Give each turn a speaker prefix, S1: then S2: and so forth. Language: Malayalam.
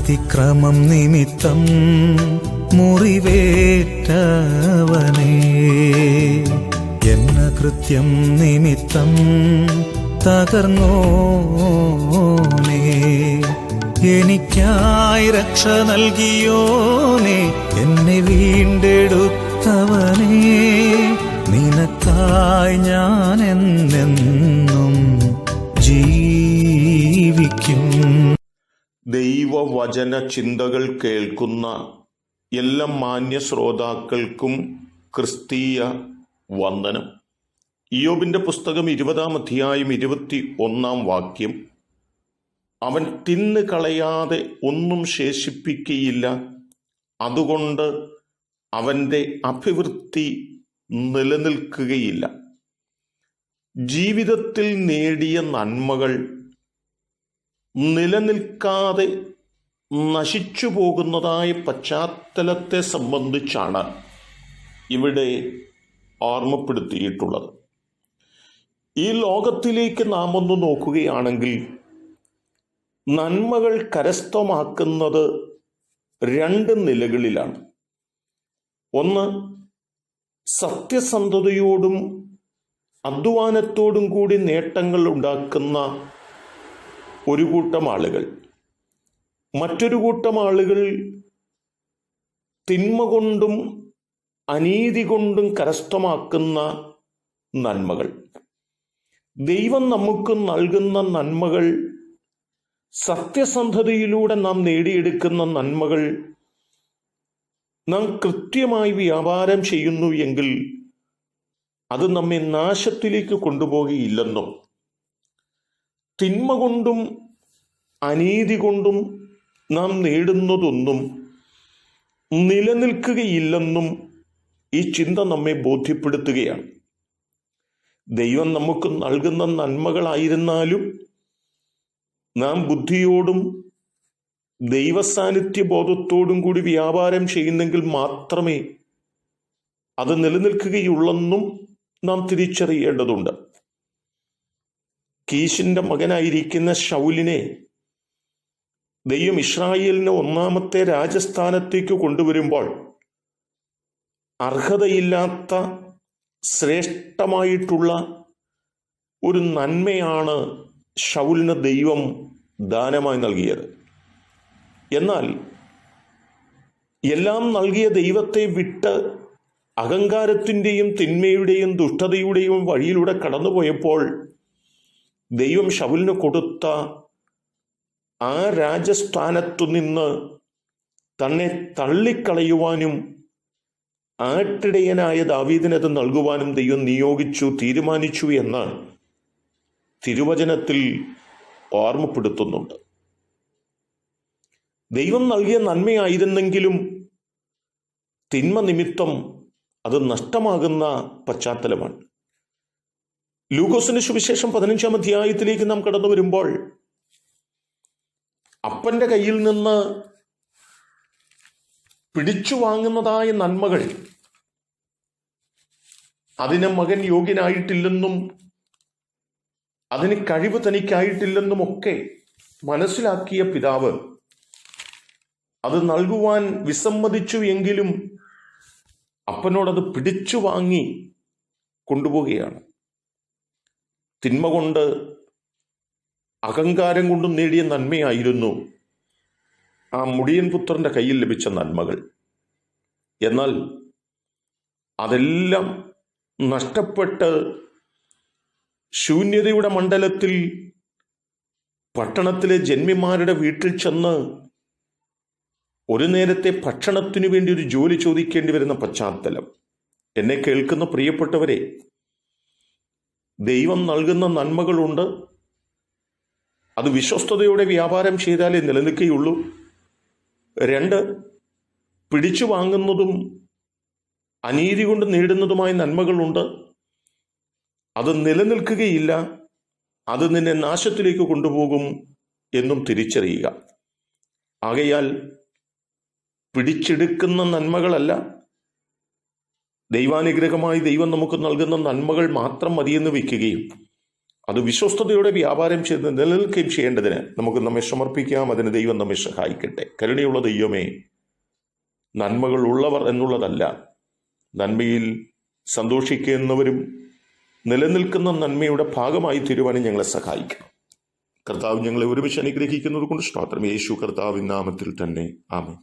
S1: അതിക്രമം നിമിത്തം മുറിവേറ്റവനേ. എന്ന കൃത്യം നിമിത്തം തകർന്നോനേ. എനിക്കായി രക്ഷ നൽകിയോനെ. എന്നെ
S2: ദൈവവചന ചിന്തകൾ കേൾക്കുന്ന എല്ലാ മാന്യ ശ്രോതാക്കൾക്കും ക്രിസ്തീയ വന്ദനം. ഇയോബിന്റെ പുസ്തകം ഇരുപതാം അധ്യായം ഇരുപത്തി ഒന്നാം വാക്യം അവൻ തിന്ന് കളയാതെ ഒന്നും ശേഷിപ്പിക്കുകയില്ല അതുകൊണ്ട് അവന്റെ അഭിവൃദ്ധി നിലനിൽക്കുകയില്ല. ജീവിതത്തിൽ നേടിയ നന്മകൾ നിലനിൽക്കാതെ നശിച്ചു പോകുന്നതായ പശ്ചാത്തലത്തെ സംബന്ധിച്ചാണ് ഇവിടെ ഓർമ്മപ്പെടുത്തിയിട്ടുള്ളത്. ഈ ലോകത്തിലേക്ക് നാം ഒന്ന് നോക്കുകയാണെങ്കിൽ നന്മകൾ കരസ്ഥമാക്കുന്നത് രണ്ട് നിലകളിലാണ്. ഒന്ന് സത്യസന്ധതയോടും അധ്വാനത്തോടും കൂടി നേട്ടങ്ങൾ ഉണ്ടാക്കുന്ന ഒരു കൂട്ടം ആളുകൾ. മറ്റൊരു കൂട്ടം ആളുകൾ തിന്മ കൊണ്ടും അനീതി കൊണ്ടും കരസ്ഥമാക്കുന്ന നന്മകൾ. ദൈവം നമുക്ക് നൽകുന്ന നന്മകൾ സത്യസന്ധതയിലൂടെ നാം നേടിയെടുക്കുന്ന നന്മകൾ നാം കൃത്യമായി വ്യാപാരം ചെയ്യുന്നു എങ്കിൽ അത് നമ്മെ നാശത്തിലേക്ക് കൊണ്ടുപോകുകയില്ലെന്നും തിന്മ കൊണ്ടും അനീതി കൊണ്ടും നാം നേടുന്നതൊന്നും നിലനിൽക്കുകയില്ലെന്നും ഈ ചിന്ത നമ്മെ ബോധ്യപ്പെടുത്തുകയാണ്. ദൈവം നമുക്ക് നൽകുന്ന നന്മകളായിരുന്നാലും നാം ബുദ്ധിയോടും ദൈവസാന്നിധ്യ ബോധത്തോടും കൂടി വ്യാപാരം ചെയ്യുന്നെങ്കിൽ മാത്രമേ അത് നിലനിൽക്കുകയുള്ളെന്നും നാം തിരിച്ചറിയേണ്ടതുണ്ട്. കീശിന്റെ മകനായിരിക്കുന്ന ഷൗലിനെ ദൈവം ഇസ്രായേലിനെ ഒന്നാമത്തെ രാജസ്ഥാനത്തേക്ക് കൊണ്ടുവരുമ്പോൾ അർഹതയില്ലാത്ത ശ്രേഷ്ഠമായിട്ടുള്ള ഒരു നന്മയാണ് ഷൗലിന് ദൈവം ദാനമായി നൽകിയത്. എന്നാൽ എല്ലാം നൽകിയ ദൈവത്തെ വിട്ട് അഹങ്കാരത്തിന്റെയും തിന്മയുടെയും ദുഷ്ടതയുടെയും വഴിയിലൂടെ കടന്നുപോയപ്പോൾ ദൈവം ഷൗലിന് കൊടുത്ത ആ രാജസ്ഥാനത്തു നിന്ന് തന്നെ തള്ളിക്കളയുവാനും ആട്ടിടയനായ ദാവീദിനത് നൽകുവാനും ദൈവം നിയോഗിച്ചു തീരുമാനിച്ചു എന്ന് തിരുവചനത്തിൽ ഓർമ്മപ്പെടുത്തുന്നുണ്ട്. ദൈവം നൽകിയ നന്മയായിരുന്നെങ്കിലും തിന്മ നിമിത്തം അത് നഷ്ടമാകുന്ന പശ്ചാത്തലമാണ്. ലൂക്കോസിന്റെ സുവിശേഷം പതിനഞ്ചാം അധ്യായത്തിലേക്ക് നാം കടന്നു വരുമ്പോൾ അപ്പന്റെ കയ്യിൽ നിന്ന് പിടിച്ചു വാങ്ങുന്നതായ നന്മകൾ അതിന് മകൻ യോഗ്യനായിട്ടില്ലെന്നും അതിന് കഴിവ് തനിക്കായിട്ടില്ലെന്നും ഒക്കെ മനസ്സിലാക്കിയ പിതാവ് അത് നൽകുവാൻ വിസമ്മതിച്ചു എങ്കിലും അപ്പനോടത് പിടിച്ചു വാങ്ങി കൊണ്ടുപോവുകയാണ്. തിന്മ കൊണ്ട് അഹങ്കാരം കൊണ്ടും നേടിയ നന്മയായിരുന്നു ആ മുടിയൻ പുത്രന്റെ കയ്യിൽ ലഭിച്ച നന്മകൾ. എന്നാൽ അതെല്ലാം നഷ്ടപ്പെട്ട് ശൂന്യതയുടെ മണ്ഡലത്തിൽ പട്ടണത്തിലെ ജന്മിമാരുടെ വീട്ടിൽ ചെന്ന് ഒരു നേരത്തെ ഭക്ഷണത്തിനു വേണ്ടി ഒരു ജോലി ചോദിക്കേണ്ടി വരുന്ന പശ്ചാത്തലം. എന്നെ കേൾക്കുന്ന പ്രിയപ്പെട്ടവരെ ദൈവം നൽകുന്ന നന്മകളുണ്ട്. അത് വിശ്വസ്തയോടെ വ്യാപാരം ചെയ്താലേ നിലനിൽക്കുകയുള്ളൂ. രണ്ട് പിടിച്ചു വാങ്ങുന്നതും അനീതി കൊണ്ട് നേടുന്നതുമായ നന്മകളുണ്ട്. അത് നിലനിൽക്കുകയില്ല. അത് നിന്നെ നാശത്തിലേക്ക് കൊണ്ടുപോകും എന്നും തിരിച്ചറിയുക. ആകയാൽ പിടിച്ചെടുക്കുന്ന നന്മകളല്ല ദൈവാനുഗ്രഹമായി ദൈവം നമുക്ക് നൽകുന്ന നന്മകൾ മാത്രം മതിയെന്ന് വയ്ക്കുകയും അത് വിശ്വസ്തയോടെ വ്യാപാരം ചെയ്ത് നിലനിൽക്കുകയും ചെയ്യേണ്ടതിന് നമുക്ക് നമ്മെ സമർപ്പിക്കാം. അതിന് ദൈവം നമ്മെ സഹായിക്കട്ടെ. കരുണയുള്ള ദൈവമേ നന്മകൾ ഉള്ളവർ എന്നുള്ളതല്ല നന്മയിൽ സന്തോഷിക്കുന്നവരും നിലനിൽക്കുന്ന നന്മയുടെ ഭാഗമായി തീരുവാനും ഞങ്ങളെ സഹായിക്കണം. കർത്താവ് ഞങ്ങളെ ഒരുമിച്ച് അനുഗ്രഹിക്കുന്നത് കൊണ്ട് സ്തോത്രം. യേശു കർത്താവിൻ നാമത്തിൽ തന്നെ. ആമേ